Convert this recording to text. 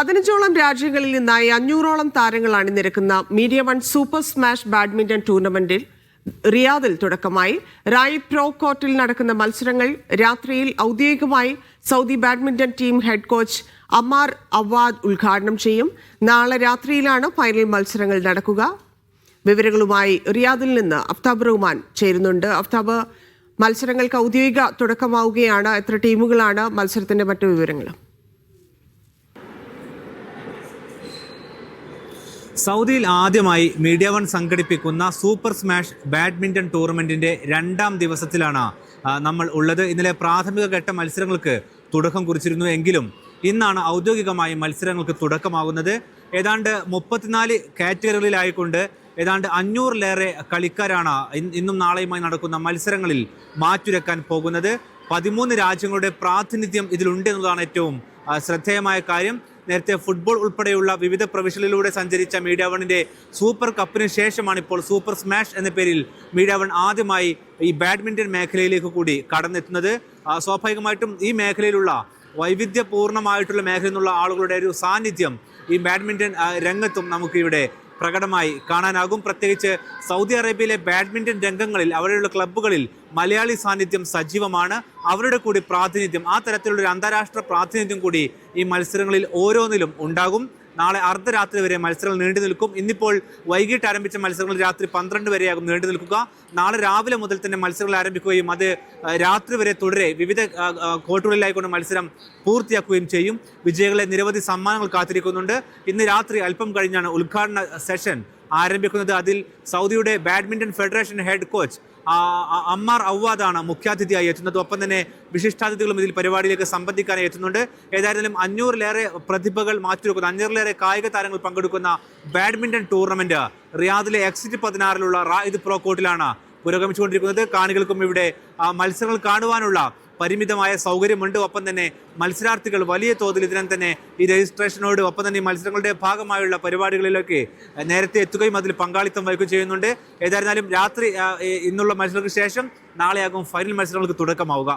പതിനഞ്ചോളം രാജ്യങ്ങളിൽ നിന്നായി അഞ്ഞൂറോളം താരങ്ങൾ അണിനിരക്കുന്ന media one super smash badminton ടൂർണമെന്റിൽ റിയാദിൽ തുടക്കമായി. റായി പ്രോ കോർട്ടിൽ നടക്കുന്ന മത്സരങ്ങൾ രാത്രിയിൽ ഔദ്യോഗികമായി Saudi badminton team head coach Amar Awad ഉദ്ഘാടനം ചെയ്യും. നാളെ രാത്രിയിലാണ് ഫൈനൽ മത്സരങ്ങൾ നടക്കുക. വിവരങ്ങളുമായി റിയാദിൽ നിന്ന് അഫ്താബ് റഹ്മാൻ ചേരുന്നുണ്ട്. അഫ്താബ് മത്സരങ്ങൾക്ക് ഔദ്യോഗിക തുടക്കമാവുകയാണ്. എത്ര ടീമുകളാണ് മത്സരത്തിന്റെ മറ്റു വിവരങ്ങളും സൗദിയിൽ ആദ്യമായി മീഡിയ വൺ സംഘടിപ്പിക്കുന്ന സൂപ്പർ സ്മാഷ് ബാഡ്മിന്റൺ ടൂർണമെന്റിന്റെ രണ്ടാം ദിവസത്തിലാണ് നമ്മൾ ഉള്ളത്. ഇന്നലെ പ്രാഥമിക ഘട്ട മത്സരങ്ങൾക്ക് തുടക്കം കുറിച്ചിരുന്നു എങ്കിലും ഇന്നാണ് ഔദ്യോഗികമായി മത്സരങ്ങൾക്ക് തുടക്കമാകുന്നത്. ഏതാണ്ട് മുപ്പത്തിനാല് കാറ്റഗറികളിലായിക്കൊണ്ട് ഏതാണ്ട് അഞ്ഞൂറിലേറെ കളിക്കാരാണ് ഇന്നും നാളെയുമായി നടക്കുന്ന മത്സരങ്ങളിൽ മാറ്റുരക്കാൻ പോകുന്നത്. പതിമൂന്ന് രാജ്യങ്ങളുടെ പ്രാതിനിധ്യം ഇതിലുണ്ട് എന്നതാണ് ഏറ്റവും ശ്രദ്ധേയമായ കാര്യം. നേരത്തെ ഫുട്ബോൾ ഉൾപ്പെടെയുള്ള വിവിധ പ്രവിശ്യകളിലൂടെ സഞ്ചരിച്ച മീഡിയ വണിന്റെ സൂപ്പർ കപ്പിന് ശേഷമാണ് ഇപ്പോൾ സൂപ്പർ സ്മാഷ് എന്ന പേരിൽ മീഡിയ വൺ ആദ്യമായി ഈ ബാഡ്മിന്റൺ മേഖലയിലേക്ക് കൂടി കടന്നെത്തുന്നത്. സ്വാഭാവികമായിട്ടും ഈ മേഖലയിലുള്ള വൈവിധ്യപൂർണമായിട്ടുള്ള മേഖലയിൽ നിന്നുള്ള ആളുകളുടെ ഒരു സാന്നിധ്യം ഈ ബാഡ്മിന്റൺ രംഗത്തും നമുക്ക് ഇവിടെ പ്രകടമായി കാണാനാകും. പ്രത്യേകിച്ച് സൗദി അറേബ്യയിലെ ബാഡ്മിന്റൺ രംഗങ്ങളിൽ അവിടെയുള്ള ക്ലബ്ബുകളിൽ മലയാളി സാന്നിധ്യം സജീവമാണ്. അവരുടെ കൂടി പ്രാതിനിധ്യം ആ തരത്തിലുള്ള ഒരു അന്താരാഷ്ട്ര പ്രാതിനിധ്യം കൂടി ഈ മത്സരങ്ങളിൽ ഓരോന്നിലും ഉണ്ടാകും. നാളെ അർദ്ധരാത്രി വരെ മത്സരങ്ങൾ നീണ്ടു നിൽക്കും. ഇന്നിപ്പോൾ വൈകിട്ട് ആരംഭിച്ച മത്സരങ്ങൾ രാത്രി പന്ത്രണ്ട് വരെയാകും നീണ്ടു നിൽക്കുക. നാളെ രാവിലെ മുതൽ തന്നെ മത്സരങ്ങൾ ആരംഭിക്കുകയും അത് രാത്രി വരെ തുടരെ. വിവിധ കോട്ടുകളിലായിക്കൊണ്ട് മത്സരം പൂർത്തിയാക്കുകയും ചെയ്യും. വിജയികളെ നിരവധി സമ്മാനങ്ങൾ കാത്തിരിക്കുന്നുണ്ട്. ഇന്ന് രാത്രി അല്പം കഴിഞ്ഞാണ് ഉദ്ഘാടന സെഷൻ. ആരംഭിക്കുന്നത് അതിൽ സൗദിയുടെ badminton federation head coach Ammar ഔവാദാണ് മുഖ്യാതിഥിയായി എത്തുന്നത്. ഒപ്പം തന്നെ വിശിഷ്ടാതിഥികളും ഇതിൽ പരിപാടിയിലേക്ക് സംബന്ധിക്കാനായി എത്തുന്നുണ്ട്. ഏതായാലും അഞ്ഞൂറിലേറെ പ്രതിഭകൾ മാറ്റിവെക്കുന്ന അഞ്ഞൂറിലേറെ കായിക താരങ്ങൾ പങ്കെടുക്കുന്ന ബാഡ്മിന്റൺ ടൂർണമെന്റ് റിയാദിലെ എക്സിറ്റ് പതിനാറിലുള്ള റായിദ് പ്രോ കോർട്ടിലാണ് പുരോഗമിച്ചുകൊണ്ടിരിക്കുന്നത്. കാണികൾക്കും ഇവിടെ മത്സരങ്ങൾ കാണുവാനുള്ള പരിമിതമായ സൗകര്യമുണ്ട്. ഒപ്പം തന്നെ മത്സരാർത്ഥികൾ വലിയ തോതിൽ ഇതിനം തന്നെ ഈ രജിസ്ട്രേഷനോട് ഒപ്പം തന്നെ ഈ മത്സരങ്ങളുടെ ഭാഗമായുള്ള പരിപാടികളിലൊക്കെ നേരത്തെ എത്തുകയും അതിൽ പങ്കാളിത്തം വഹിക്കുകയും ചെയ്യുന്നുണ്ട്. ഏതായിരുന്നാലും രാത്രി ഇന്നുള്ള മത്സരങ്ങൾക്ക് ശേഷം നാളെയാകും ഫൈനൽ മത്സരങ്ങൾക്ക് തുടക്കമാവുക.